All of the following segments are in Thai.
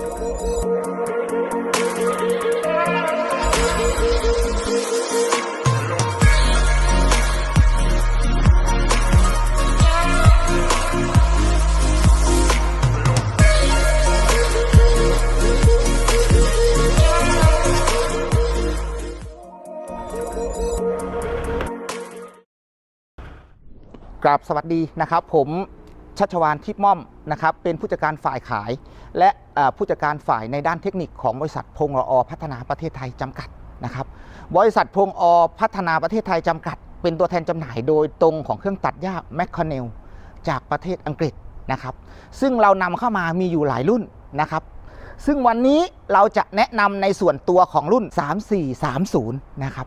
กราบสวัสดีนะครับผม ชัชวานทิพม่อมนะครับเป็นผู้จัดการฝ่ายขาย และผู้จัดการฝ่ายในด้านเทคนิคของบริษัทพงรอพัฒนาประเทศไทยจำกัดนะครับบริษัทพงอพัฒนาประเทศไทยจำกัด เป็นตัวแทนจำหน่ายโดยตรงของเครื่องตัดหญ้าแมคคาเนลจากประเทศอังกฤษนะครับซึ่งเรานำเข้ามามีอยู่หลายรุ่นนะครับซึ่งวันนี้เราจะแนะนำในส่วนตัวของรุ่น 3430 นะครับ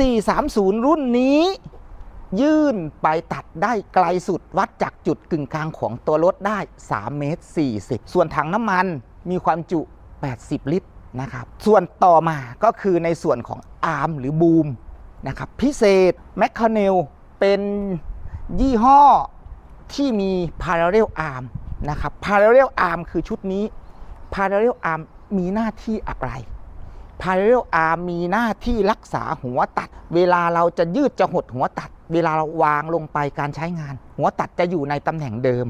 3430 รุ่นนี้ ยื่นไปตัดได้ไกลสุดวัดจากจุดกึ่งกลางของตัวรถได้ 3 เมตร 40 ส่วนถังน้ำมันมีความจุ 80 ลิตรนะครับ ส่วนต่อมาก็คือในส่วนของอาร์มหรือบูมนะครับพิเศษแมคคาเนลเป็นยี่ห้อที่มี Parallel Arm นะครับ Parallel Arm คือชุดนี้ Parallel Arm มีหน้าที่อะไร Parallel Arm มีหน้าที่รักษาหัวตัด เวลาเราจะยืดจะหดหัวตัด เวลาเราวางลงไปการใช้งาน หัวตัดจะอยู่ในตำแหน่งเดิม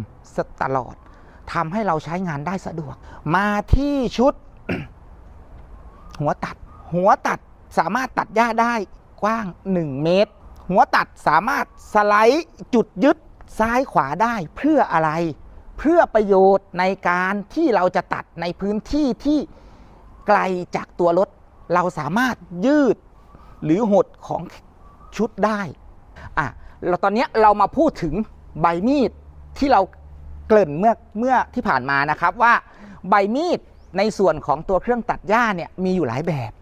ตลอดทำให้เราใช้งานได้สะดวก มาที่ชุด หัวตัด หัวตัดสามารถตัดหญ้าได้กว้าง 1 เมตร หัวตัดสามารถสไลด์จุดยึดซ้ายขวาได้เพื่ออะไร เพื่อประโยชน์ในการที่เราจะตัดในพื้นที่ที่ไกลจากตัวรถ เราสามารถยืดหรือหดของชุดได้ อะเราตอนนี้เรามาพูดถึงใบมีดที่เราเกริ่นเมื่อเมื่อที่ผ่านมานะครับว่าใบมีดในส่วนของตัวเครื่องตัดหญ้าเนี่ยมีอยู่หลายแบบ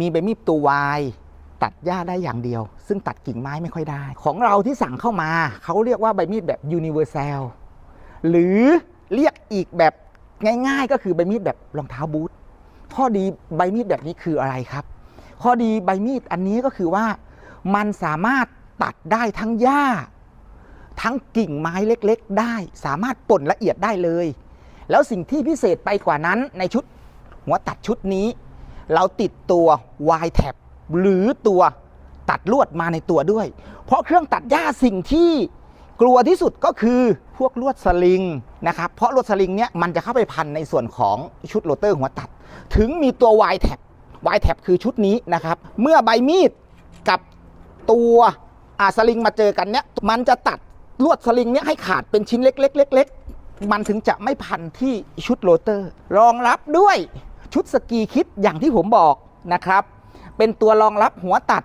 มีใบมีดตัววายตัดหญ้าได้อย่างเดียว ซึ่งตัดกิ่งไม้ไม่ค่อยได้ ของเราที่สั่งเข้ามาเขาเรียกว่าใบมีดแบบ universal หรือเรียกอีกแบบง่าย ๆ ก็คือใบมีดแบบรองเท้าบูทข้อดีใบมีดแบบนี้คืออะไรครับ ข้อดีใบมีดอันนี้ก็คือว่ามันสามารถ ตัดได้ทั้งหญ้า ทั้งกิ่งไม้เล็กๆ ได้ สามารถป่นละเอียดได้เลย แล้วสิ่งที่พิเศษไปกว่านั้นในชุดหัวตัดชุดนี้ เราติดตัว Y t a p หรือตัวตัดลวดมาในตัวด้วย เพราะเครื่องตัดหญ้าสิ่งที่กลัวที่สุดก็คือพวกลวดสลิงนะครับ เพราะลวดสลิงเนี่ยมันจะเข้าไปพันในส่วนของชุดโรเตอร์หัวตัด ถึงมีตัว Y t a p Y t a p คือชุดนี้นะครับ เมื่อใบมีดกับตัว อาสลิงมาเจอกันเนี่ยมันจะตัดลวดสลิงเนี่ยให้ขาดเป็นชิ้นเล็กๆเล็กๆมันถึงจะไม่พันที่ชุดโรเตอร์ รองรับด้วยชุดสกีคิดอย่างที่ผมบอกนะครับ เป็นตัวรองรับหัวตัด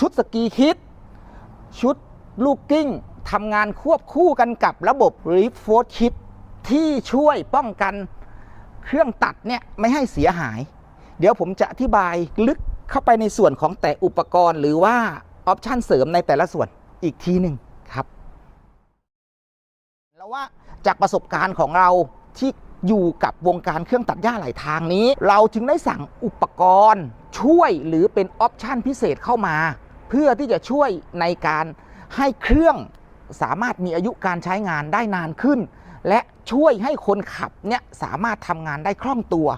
ชุดสกีคิด ชุดลูกกิ้งทำงานควบคู่กันกับระบบ r e f o r c Kit ที่ช่วยป้องกันเครื่องตัดเนี่ยไม่ให้เสียหาย เดี๋ยวผมจะอธิบายลึกเข้าไปในส่วนของแต่อุปกรณ์หรือว่า ออปชันเสริมในแต่ละส่วนอีกทีหนึ่งครับ แล้วว่าจากประสบการณ์ของเราที่อยู่กับวงการเครื่องตัดหญ้าหลายทางนี้ เราจึงได้สั่งอุปกรณ์ช่วยหรือเป็นออปชันพิเศษเข้ามา เพื่อที่จะช่วยในการให้เครื่องสามารถมีอายุการใช้งานได้นานขึ้น และช่วยให้คนขับเนี่ยสามารถทำงานได้คล่องตัว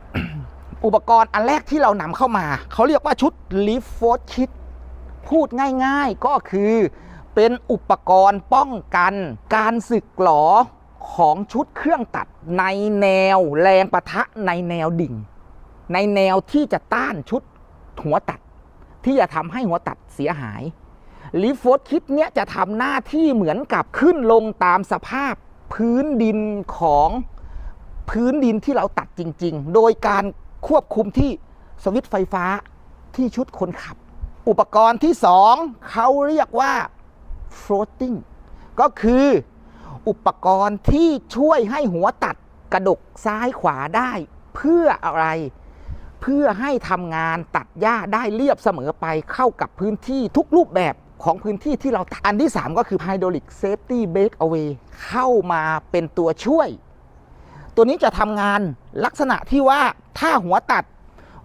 อุปกรณ์อันแรกที่เรานำเข้ามา เขาเรียกว่าชุด Lift f o r Kit พูดง่ายๆก็คือเป็นอุปกรณ์ป้องกันการสึกหลอของชุดเครื่องตัดในแนวแรงประทะในแนวดิ่ง ในแนวที่จะต้านชุดหัวตัด ที่จะทำให้หัวตัดเสียหายลิฟโฟร์คิดเนี้ยจะทำหน้าที่เหมือนกับขึ้นลงตามสภาพพื้นดินของพื้นดินที่เราตัดจริง ๆ โดยการควบคุมที่สวิตช์ไฟฟ้าที่ชุดคนขับ อุปกรณ์ที่สองเขาเรียกว่า floating ก็คืออุปกรณ์ที่ช่วยให้หัวตัดกระดกซ้ายขวาได้ เพื่ออะไร เพื่อให้ทำงานตัดหญ้าได้เรียบเสมอไปเข้ากับพื้นที่ทุกรูปแบบของพื้นที่ที่เราตัด อันที่ 3 ก็คือ hydraulic safety breakaway เข้ามาเป็นตัวช่วย ตัวนี้จะทำงานลักษณะที่ว่าถ้าหัวตัด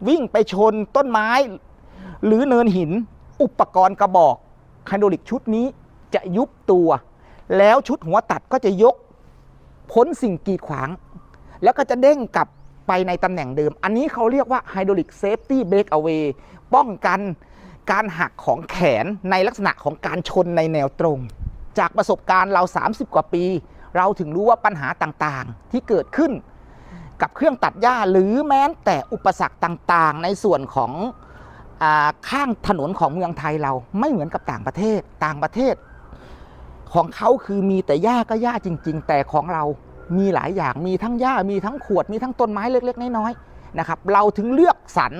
วิ่งไปชนต้นไม้ หรือเนินหิน อุปกรณ์กระบอกไฮดรอลิกชุดนี้จะยุบตัว แล้วชุดหัวตัดก็จะยกพ้นสิ่งกีดขวาง แล้วก็จะเด้งกลับไปในตำแหน่งเดิม อันนี้เขาเรียกว่า hydraulic safety breakaway ป้องกันการหักของแขนในลักษณะของการชนในแนวตรง จากประสบการณ์เรา 30 กว่าปี เราถึงรู้ว่าปัญหาต่างๆ ที่เกิดขึ้นกับเครื่องตัดหญ้าหรือแม้แต่อุปสรรคต่างๆ ในส่วนของ ข้างถนนของเมืองไทยเราไม่เหมือนกับต่างประเทศต่างประเทศ ของเขาคือมีแต่หญ้าก็หญ้าจริง ๆ แต่ของเรามีหลายอย่างมีทั้งหญ้ามีทั้งขวดมีทั้งต้นไม้เล็ก ๆ น้อยๆนะครับเราถึงเลือกสรร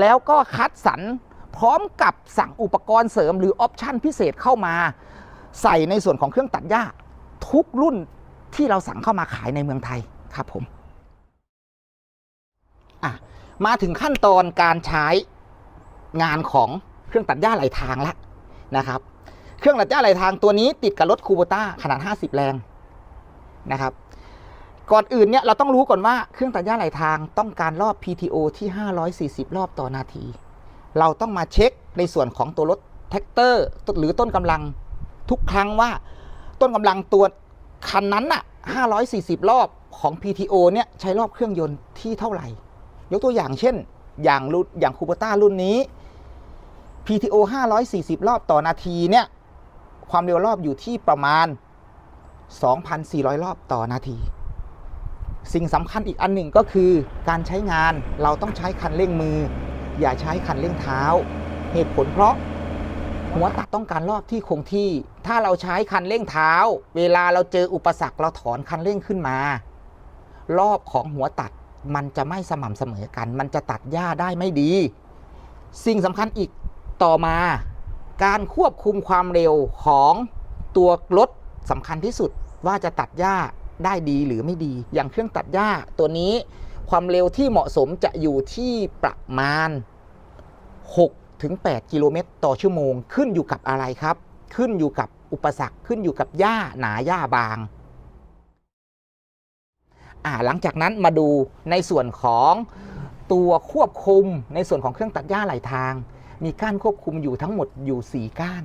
แล้วก็คัดสรรพร้อมกับสั่งอุปกรณ์เสริมหรือออปชั่นพิเศษเข้ามา ใส่ในส่วนของเครื่องตัดหญ้า ทุกรุ่นที่เราสั่งเข้ามาขายในเมืองไทยครับผมอะมาถึงขั้นตอนการใช้ งานของเครื่องตัดหญ้าไหลทางแล้วนะครับ เครื่องตัดหญ้าไหลทางตัวนี้ติดกับรถคูโบต้าขนาด 50 แรงนะครับ ก่อนอื่นเนี่ยเราต้องรู้ก่อนว่าเครื่องตัดหญ้าไหลทางต้องการรอบ PTO ที่ 540 รอบต่อนาที เราต้องมาเช็คในส่วนของตัวรถแท็กเตอร์หรือต้นกำลังทุกครั้งว่า ต้นกำลังตัวคันนั้นน่ะ 540 รอบของ PTO เนี่ยใช้รอบเครื่องยนต์ที่เท่าไหร่ ยกตัวอย่างเช่น อย่างรุ่นอย่างคูโบต้ารุ่นนี้ PTO 540 รอบต่อนาทีเนี่ย ความเร็วรอบอยู่ที่ประมาณ 2,400 รอบต่อนาที สิ่งสำคัญอีกอันหนึ่งก็คือการใช้งานเราต้องใช้คันเร่งมือ อย่าใช้คันเร่งเท้า เหตุผลเพราะหัวตัดต้องการรอบที่คงที่ ถ้าเราใช้คันเร่งเท้า เวลาเราเจออุปสรรคเราถอนคันเร่งขึ้นมา รอบของหัวตัดมันจะไม่สม่ำเสมอกัน มันจะตัดหญ้าได้ไม่ดี สิ่งสำคัญอีก ต่อมาการควบคุมความเร็วของตัวรถสำคัญที่สุดว่าจะตัดหญ้าได้ดีหรือไม่ดี อย่างเครื่องตัดหญ้าตัวนี้ความเร็วที่เหมาะสมจะอยู่ที่ประมาณ 6 ถึง 8 กิโลเมตรต่อชั่วโมง ขึ้นอยู่กับอะไรครับ ขึ้นอยู่กับอุปสรรคขึ้นอยู่กับหญ้าหนาหญ้าบางอ่าหลังจากนั้นมาดูในส่วนของตัวควบคุมในส่วนของเครื่องตัดหญ้าไหลทาง มีก้านควบคุมอยู่ทั้งหมดอยู่ 4 ก้าน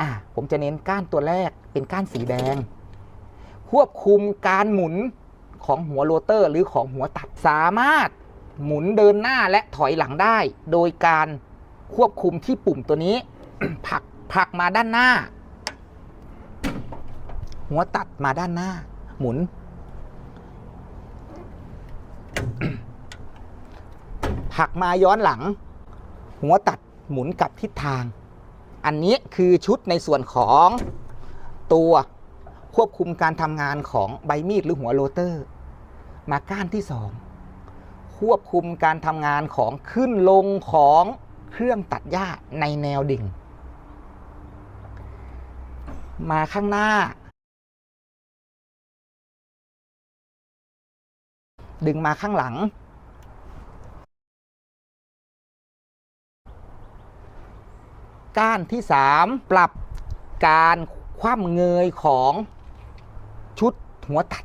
อ่าผมจะเน้นก้านตัวแรกเป็นก้านสีแดง ควบคุมการหมุนของหัวโรเตอร์หรือของหัวตัดสามารถหมุนเดินหน้าและถอยหลังได้ โดยการควบคุมที่ปุ่มตัวนี้ผลักผลักมาด้านหน้า หัวตัดมาด้านหน้า หมุนผลักมาย้อนหลัง หัวตัดหมุนกลับทิศทาง อันนี้คือชุดในส่วนของตัวควบคุมการทำงานของใบมีดหรือหัวโรเตอร์ มาก้านที่2ควบคุมการทำงานของขึ้นลงของเครื่องตัดหญ้าในแนวดิ่ง มาข้างหน้า ดึงมาข้างหลัง ก้านที่ 3 ปรับการคว่ำเงยของชุดหัวตัด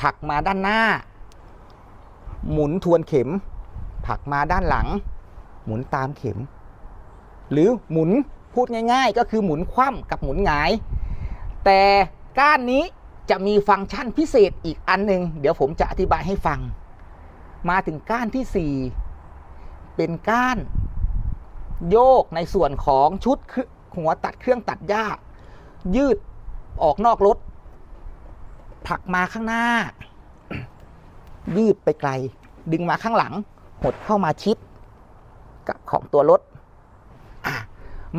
ผักมาด้านหน้า หมุนทวนเข็ม ผักมาด้านหลัง หมุนตามเข็ม หรือหมุนพูดง่าย ๆ ก็คือหมุนคว่ำกับหมุนหงาย แต่ก้านนี้จะมีฟังก์ชันพิเศษอีกอันหนึ่งเดี๋ยวผมจะอธิบายให้ฟัง มาถึงก้านที่ 4 เป็นก้าน โยกในส่วนของชุดหัวตัดเครื่องตัดหญ้า ยืดออกนอกรถผลักมาข้างหน้า ยืดไปไกล ดึงมาข้างหลัง หดเข้ามาชิด กับของตัวรถ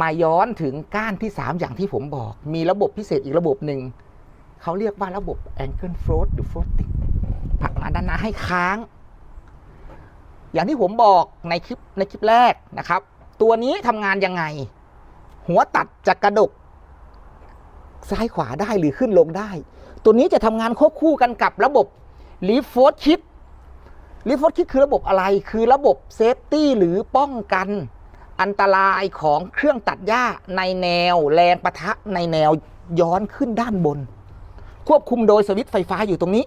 มาย้อนถึงก้านที่ 3 อย่างที่ผมบอก มีระบบพิเศษอีกระบบหนึ่ง เขาเรียกว่าระบบ ankle float หรือ floating ผลักมาด้านหน้าให้ค้าง อย่างที่ผมบอกในคลิปในคลิปแรกนะครับ ตัวนี้ทำงานยังไง หัวตัดจะกระดก ซ้ายขวาได้หรือขึ้นลงได้ ตัวนี้จะทำงานควบคู่กันกับระบบ r e f o r c e Kit r e f o r c e Kit คือระบบอะไร คือระบบเซฟตี้หรือป้องกันอันตรายของเครื่องตัดหญ้าในแนวแรงประทะในแนวย้อนขึ้นด้านบน ควบคุมโดยสวิตช์ไฟฟ้าอยู่ตรงนี้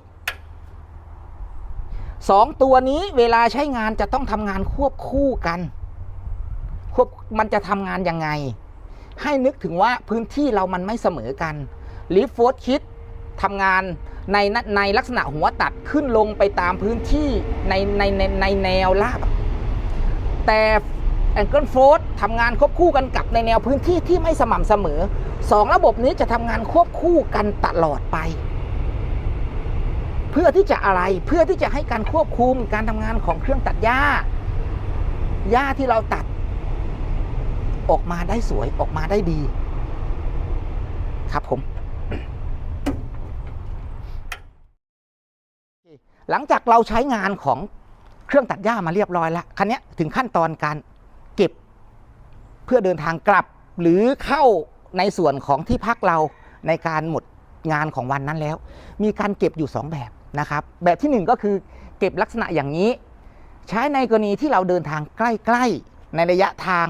สองตัวนี้เวลาใช้งานจะต้องทำงานควบคู่กัน ควบมันจะทำงานยังไง ให้นึกถึงว่าพื้นที่เรามันไม่เสมอกันลิฟโฟร์คิดทำงานในในลักษณะหัวตัดขึ้นลงไปตามพื้นที่ในในในในแนวราบ แต่แองเกิลโฟร์ทำงานควบคู่กันกับในแนวพื้นที่ที่ไม่สม่ำเสมอสองระบบนี้จะทำงานควบคู่กันตลอดไป เพื่อที่จะอะไรเพื่อที่จะให้การควบคุมการทำงานของเครื่องตัดหญ้าหญ้าที่เราตัด ออกมาได้สวยออกมาได้ดี ครับผม หลังจากเราใช้งานของเครื่องตัดหญ้ามาเรียบร้อยแล้วคันนี้ถึงขั้นตอนการเก็บเพื่อเดินทางกลับ หรือเข้าในส่วนของที่พักเราในการหมดงานของวันนั้นแล้ว มีการเก็บอยู่ 2 แบบนะครับ แบบที่ 1 ก็คือเก็บลักษณะอย่างนี้ ใช้ในกรณีที่เราเดินทางใกล้ ๆ ในระยะทาง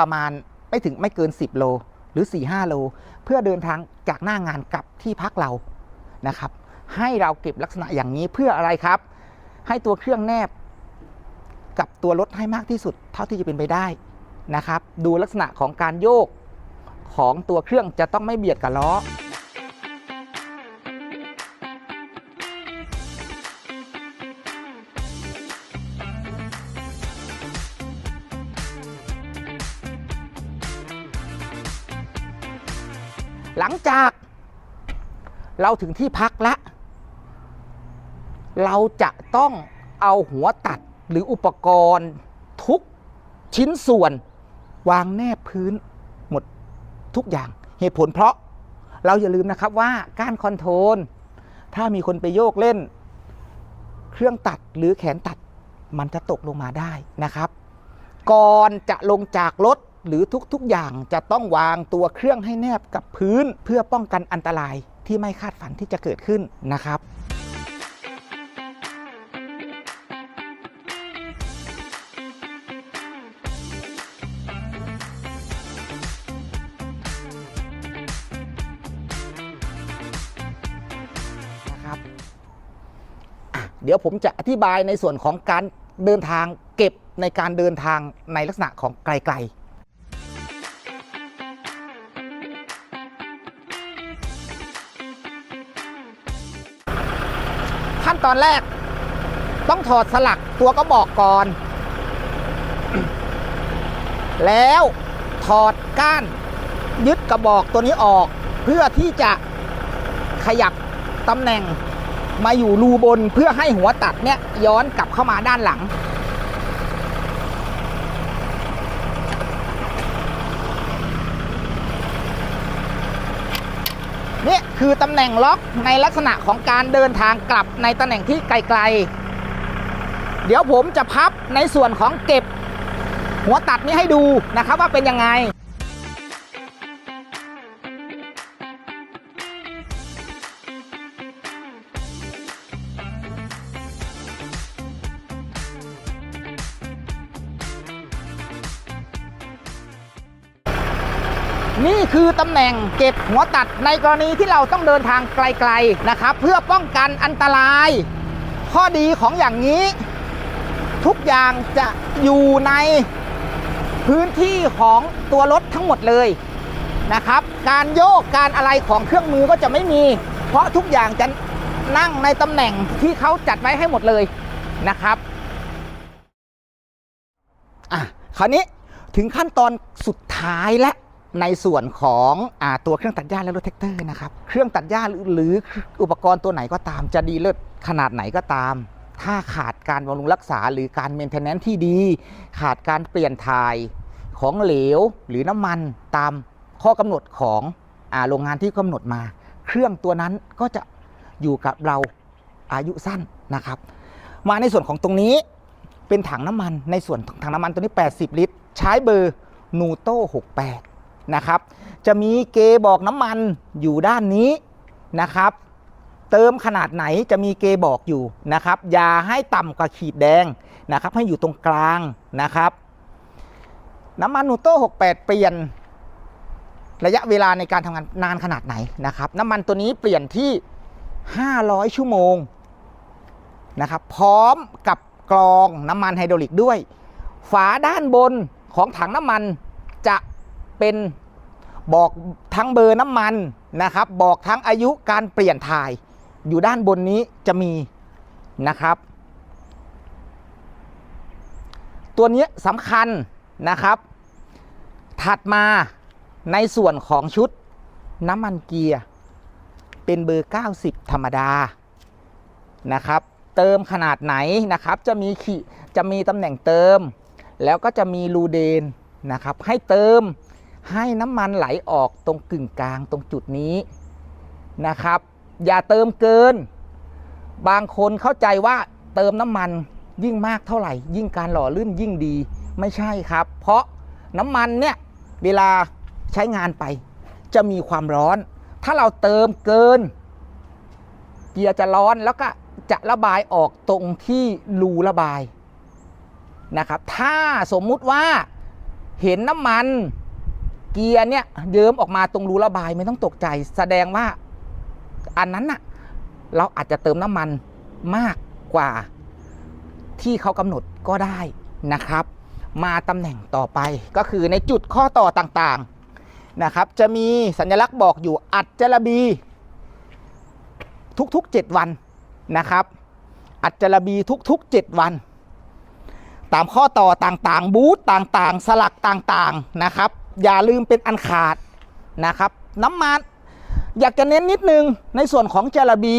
ประมาณไม่ถึงไม่เกิน 10 โลหรือ 4-5 โล เพื่อเดินทางจากหน้างานกลับที่พักเรานะครับ ให้เราเก็บลักษณะอย่างนี้เพื่ออะไรครับ ให้ตัวเครื่องแนบกับตัวรถให้มากที่สุดเท่าที่จะเป็นไปได้นะครับ ดูลักษณะของการโยกของตัวเครื่องจะต้องไม่เบียดกับล้อ เราถึงที่พักล้วเราจะต้องเอาหัวตัดหรืออุปกรณ์ทุกชิ้นส่วน วางแนบพื้นหมดทุกอย่างเหตุผลเพราะเราอย่าลืมนะครับว่าก้านคอนโทรลถ้ามีคนไปโยกเล่น เครื่องตัดหรือแขนตัดมันจะตกลงมาได้นะครับ ก่อนจะลงจากรถหรือทุกๆอย่างจะต้องวางตัวเครื่องให้แนบกับพื้นเพื่อป้องกันอันตราย ที่ไม่คาดฝันที่จะเกิดขึ้นนะครับนะครับเดี๋ยวผมจะอธิบายในส่วนของการเดินทางเก็บในการเดินทางในลักษณะของไกลๆ ตอนแรก ต้องถอดสลักตัวกระบอกก่อน แล้วถอดก้าน ยึดกระบอกตัวนี้ออก เพื่อที่จะขยับตำแหน่งมาอยู่รูบนเพื่อให้หัวตัดเนี่ยย้อนกลับเข้ามาด้านหลัง นี่ คือตำแหน่งล็อกในลักษณะของการเดินทางกลับในตำแหน่งที่ไกลๆ เดี๋ยวผมจะพับในส่วนของเก็บ หัวตัดนี้ให้ดูนะครับว่าเป็นยังไง คือตำแหน่งเก็บหัวตัดในกรณีที่เราต้องเดินทางไกลๆนะครับ เพื่อป้องกันอันตราย ข้อดีของอย่างนี้ ทุกอย่างจะอยู่ในพื้นที่ของตัวรถทั้งหมดเลยนะครับ การโยกการอะไรของเครื่องมือก็จะไม่มี เพราะทุกอย่างจะนั่งในตำแหน่งที่เขาจัดไว้ให้หมดเลยนะครับอะคราวนี้ถึงขั้นตอนสุดท้ายและ ในส่วนของอตัวเครื่องตัดหญ้าและรถแท็กเตอร์นะครับ เครื่องตัดหญ้าหรืออุปกรณ์ตัวไหนก็ตาม จะดีเลิศขนาดไหนก็ตาม ถ้าขาดการบำรุงรักษาหรือการเมนเทนแนนที่ดี ขาดการเปลี่ยนถ่ายของเหลวหรือน้ำมันตามข้อกำหนดของอโรงงานที่กำหนดมา เครื่องตัวนั้นก็จะอยู่กับเราอายุสั้นนะครับ มาในส่วนของตรงนี้เป็นถังน้ำมันในส่วนถังน้ำมันตัวนี้ 80 ลิตร ใช้เบอร์นูโต้68 นะครับ จะมีเกบอกน้ำมันอยู่ด้านนี้นะครับ เติมขนาดไหนจะมีเกบอกอยู่นะครับ อย่าให้ต่ำกว่าขีดแดงนะครับ ให้อยู่ตรงกลางนะครับ น้ำมันนูโต้68 เปลี่ยนระยะเวลาในการทำงานนานขนาดไหนนะครับ น้ำมันตัวนี้เปลี่ยนที่ 500 ชั่วโมงนะครับพร้อมกับกรองน้ำมันไฮดรอลิกด้วย ฝาด้านบนของถังน้ำมันจะ เป็นบอกทั้งเบอร์น้ำมันนะครับ บอกทั้งอายุการเปลี่ยนถ่าย อยู่ด้านบนนี้จะมีนะครับ ตัวนี้สำคัญนะครับ ถัดมาในส่วนของชุดน้ำมันเกียร์เป็นเบอร์ 90 ธรรมดานะครับ เติมขนาดไหนนะครับ จะมีขีจะมีตำแหน่งเติม แล้วก็จะมีรูเดนนะครับ ให้เติม ให้น้ำมันไหลออกตรงกึ่งกลางตรงจุดนี้นะครับ อย่าเติมเกิน บางคนเข้าใจว่าเติมน้ำมันยิ่งมากเท่าไหร่ ยิ่งการหล่อลื่นยิ่งดีไม่ใช่ครับ เพราะน้ำมันเนี่ยเวลาใช้งานไป จะมีความร้อน ถ้าเราเติมเกิน เกียร์จะร้อนแล้วก็จะระบายออกตรงที่รูระบายนะครับ ถ้าสมมุติว่าเห็นน้ำมัน เกียร์เนี่ยเยิ้มออกมาตรงรูระบายไม่ต้องตกใจ แสดงว่าอันนั้นน่ะเราอาจจะเติมน้ำมันมากกว่าที่เขากำหนดก็ได้นะครับ มาตำแหน่งต่อไปก็คือในจุดข้อต่อต่างๆนะครับ จะมีสัญลักษณ์บอกอยู่อัดจระบี ทุกๆ 7 วันนะครับ อัดจระบีทุก ๆ 7 วัน ตามข้อต่อต่างๆ บูธต่างๆ สลักต่างๆนะครับ อย่าลืมเป็นอันขาดนะครับน้ำมันอยากจะเน้นนิดนึงในส่วนของจระบี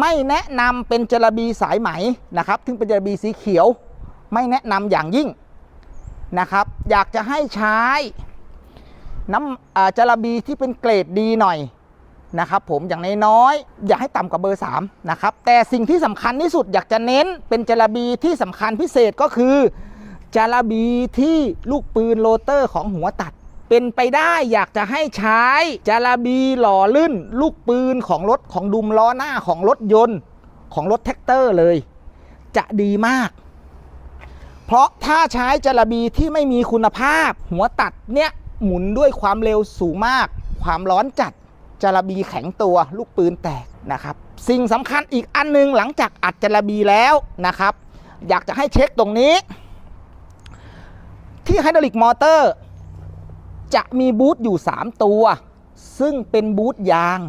ไม่แนะนำเป็นจระบีสายไหมนะครับซึ่งเป็นจระบีสีเขียว ไม่แนะนำอย่างยิ่งนะครับอยากจะให้ใช้น้ำอ่าจระบีที่เป็นเกรดดีหน่อยนะครับผมอย่างน้อยๆอยากให้ต่ำกว่าเบอร์3นะครับแต่สิ่งที่สำคัญที่สุดอยากจะเน้นเป็นจระบีที่สำคัญพิเศษก็คือ จระบีที่ลูกปืนโรเตอร์ของหัวตัด เป็นไปได้อยากจะให้ใช้จารบีหล่อลื่น ลูกปืนของรถของดุมล้อหน้าของรถยนต์ ของรถแท็กเตอร์เลย จะดีมาก เพราะถ้าใช้จารบีที่ไม่มีคุณภาพ หัวตัดเนี่ยหมุนด้วยความเร็วสูงมาก ความร้อนจัดจารบีแข็งตัวลูกปืนแตกนะครับ สิ่งสำคัญอีกอันหนึงหลังจากอัดจารบีแล้วนะครับ อยากจะให้เช็คตรงนี้ ที่ไฮดรอลิกมอเตอร์ จะมีบูทอยู่ 3 ตัว ซึ่งเป็นบูทยาง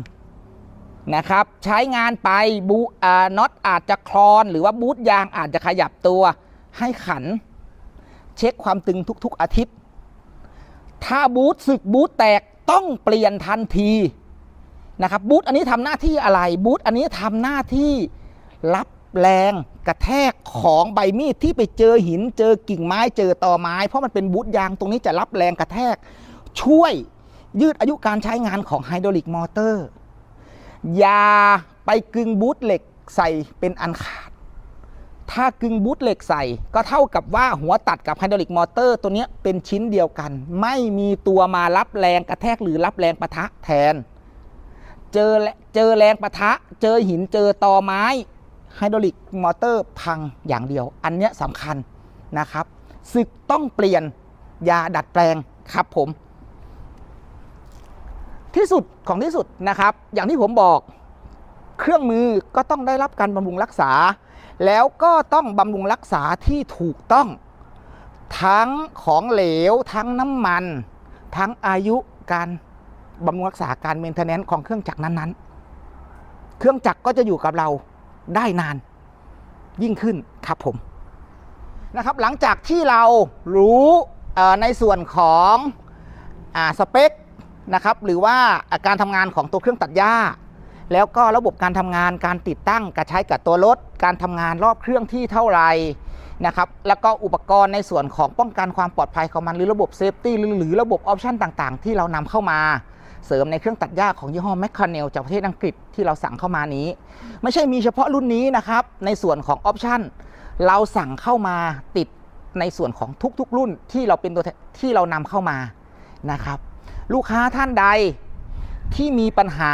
นะครับ ใช้งานไปบูอ่าน็อตอาจจะคลอน หรือว่าบูทยางอาจจะขยับตัว ให้ขัน เช็คความตึงทุกๆอาทิตย์ ถ้าบูทสึกบูทแตกต้องเปลี่ยนทันทีนะครับบูทอันนี้ทำหน้าที่อะไรบูทอันนี้ทำหน้าที่รับ แรงกระแทกของใบมีดที่ไปเจอหิน เจอกิ่งไม้เจอตอไม้ เพราะมันเป็นบูทยางตรงนี้จะรับแรงกระแทก ช่วยยืดอายุการใช้งานของไฮดรอลิกมอเตอร์อย่าไปกึงบูทเหล็กใส่เป็นอันขาด ถ้ากึงบูทเหล็กใส่ก็เท่ากับว่าหัวตัดกับไฮดรอลิกมอเตอร์ ตัวนี้เป็นชิ้นเดียวกัน ไม่มีตัวมารับแรงกระแทกหรือรับแรงประทะแทน เจอเจอแรงประทะ เจอหินเจอตอไม้ ไฮดรอลิกมอเตอร์พังอย่างเดียว อันเนี้ยสำคัญนะครับศึกต้องเปลี่ยนยาดัดแปลงครับผม ที่สุดของที่สุดนะครับ อย่างที่ผมบอกเครื่องมือก็ต้องได้รับการบำรุงรักษา แล้วก็ต้องบำรุงรักษาที่ถูกต้อง ทั้งของเหลว ทั้งน้ำมัน ทั้งอายุการบำรุงรักษาการเมนเทนแนนซ์ของเครื่องจักรนั้นๆ เครื่องจักรก็จะอยู่กับเรา ได้นานยิ่งขึ้นครับผมนะครับหลังจากที่เรารู้ในส่วนของอสเปคนะครับหรือว่าการทำงานของตัวเครื่องตัดหญ้า แล้วก็ระบบการทำงานการติดตั้งการใช้กับตัวรถ การทำงานรอบเครื่องที่เท่าไหร่นะครับแล้วก็อุปกรณ์ในส่วนของป้องกันความปลอดภัยของมันหรือระบบเซฟตี้หรือหรือระบบออปชันต่างๆ ที่เรานำเข้ามา เสริมในเครื่องตัดหญ้าของยี่ห้อแมคคาเนลจากประเทศอังกฤษที่เราสั่งเข้ามานี้ ไม่ใช่มีเฉพาะรุ่นนี้นะครับ ในส่วนของออปชันเราสั่งเข้ามาติดในส่วนของทุกๆ รุ่นที่เราเป็นตัวที่เรานำเข้ามานะครับ ลูกค้าท่านใดที่มีปัญหา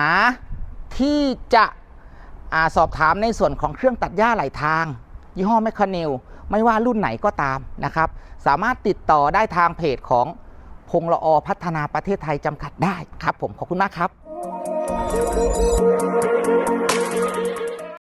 ที่จะอาสอบถามในส่วนของเครื่องตัดหญ้าไหลทาง ยี่ห้อแมคคาเนลไม่ว่ารุ่นไหนก็ตามนะครับ สามารถติดต่อได้ทางเพจของ พงละอพัฒนาประเทศไทยจำกัดได้ครับ ผมขอบคุณมากครับ